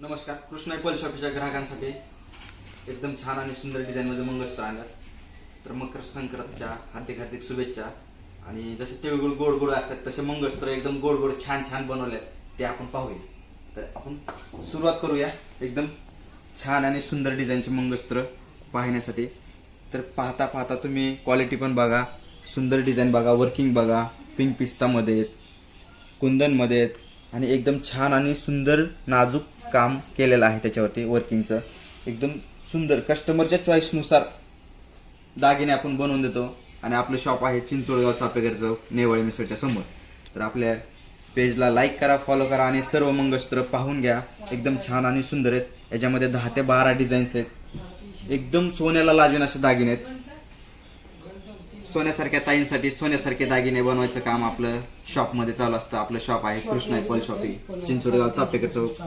नमस्कार. कृष्णा पल शॉपीच्या ग्राहकांसाठी एकदम छान आणि सुंदर डिझाईनमध्ये मंगळसूत्र आणल्यात. तर मकर संक्रांतीच्या हार्दिक हार्दिक शुभेच्छा. आणि जसे तिळगुळ गोड गोड असतात तसे मंगळसूत्र एकदम गोड गोड छान छान बनवलेत ते आपण पाहूया. तर आपण सुरुवात करूया. एकदम छान आणि सुंदर डिझाईनचे मंगळसूत्र पाहण्यासाठी. तर पाहता पाहता तुम्ही क्वालिटी पण बघा सुंदर डिझाईन बघा वर्किंग बघा पिंक पिस्तामध्ये आहेत कुंदनमध्ये आहेत आणि एकदम छान आणि सुंदर नाजूक काम केलेलं आहे त्याच्यावरती वर्किंगचं एकदम सुंदर. कस्टमरच्या चॉईसनुसार दागिने आपण बनवून देतो. आणि आपलं शॉप आहे चिंचोळगाव चापेकरचं चौक नेवाळी मिसळच्या समोर. तर आपल्या पेजला लाईक करा फॉलो करा आणि सर्व मंगळसूत्र पाहून घ्या. एकदम छान आणि सुंदर आहेत. याच्यामध्ये दहा ते बारा डिझाईन्स आहेत. एकदम सोन्याला लाजवेन असे दागिने आहेत. सोन्यासारख्या ताईंसाठी सोन्यासारखे दागिने बनवायचं काम आपलं शॉपमध्ये चालू असतं. आपलं शॉप आहे कृष्णा पल शॉपिंग चिंचोडगाव चापेकर चौक.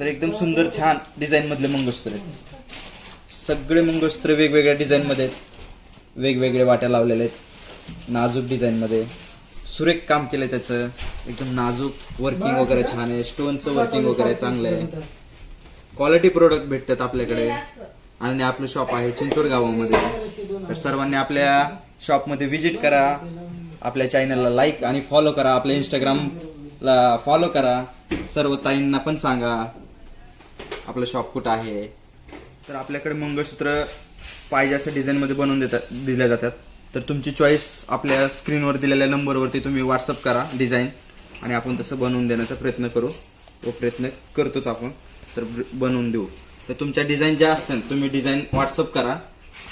तर एकदम सुंदर छान डिझाईन मधले मंगळसूत्र आहेत. सगळे मंगळसूत्र वेगवेगळ्या डिझाईन मध्ये आहेत. वेगवेगळे वाट्या लावलेले आहेत. नाजूक डिझाईन मध्ये सुरेख काम केलंय त्याचं. एकदम नाजूक वर्किंग वगैरे छान आहे. स्टोनचं वर्किंग वगैरे चांगलं आहे. क्वालिटी प्रोडक्ट भेटतात आपल्याकडे. आणि आपलं शॉप आहे चिंचोड गावामध्ये. तर सर्वांनी आपल्या शॉपमध्ये व्हिजिट करा. आपल्या चॅनलला लाईक आणि फॉलो करा. आपल्या इंस्टाग्रामला फॉलो करा. सर्व ताईंना पण सांगा आपलं शॉप कुठं आहे. तर आपल्याकडे मंगळसूत्र पाहिजे असं डिझाईनमध्ये बनवून देतात दिल्या जातात. तर तुमची चॉईस आपल्या स्क्रीनवर दिलेल्या नंबरवरती तुम्ही व्हॉट्सअप करा डिझाईन आणि आपण तसं बनवून देण्याचा प्रयत्न करू. तो प्रयत्न करतोच आपण. तर बनवून देऊ. तर तुमच्या डिझाईन ज्या असतात तुम्ही डिझाईन व्हॉट्सअप करा.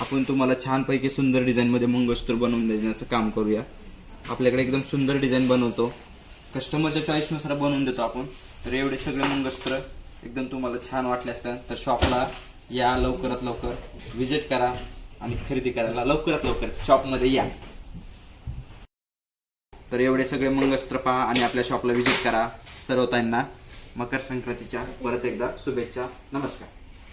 आपण तुम्हाला छानपैकी सुंदर डिझाईनमध्ये मंगळसूत्र बनवून देण्याचं काम करूया. आपल्याकडे एकदम सुंदर डिझाईन बनवतो. कस्टमरच्या चॉईसनुसार बनवून देतो आपण. तर एवढे सगळे मंगळसूत्र एकदम तुम्हाला छान वाटले असतात तर शॉपला या लवकरात लवकर व्हिजिट करा आणि खरेदी करायला लवकरात लवकर शॉपमध्ये या. तर एवढे सगळे मंगळसूत्र पहा आणि आपल्या शॉपला व्हिजिट करा. सर्वतांना मकर संक्रांतीच्या परत एकदा शुभेच्छा. नमस्कार.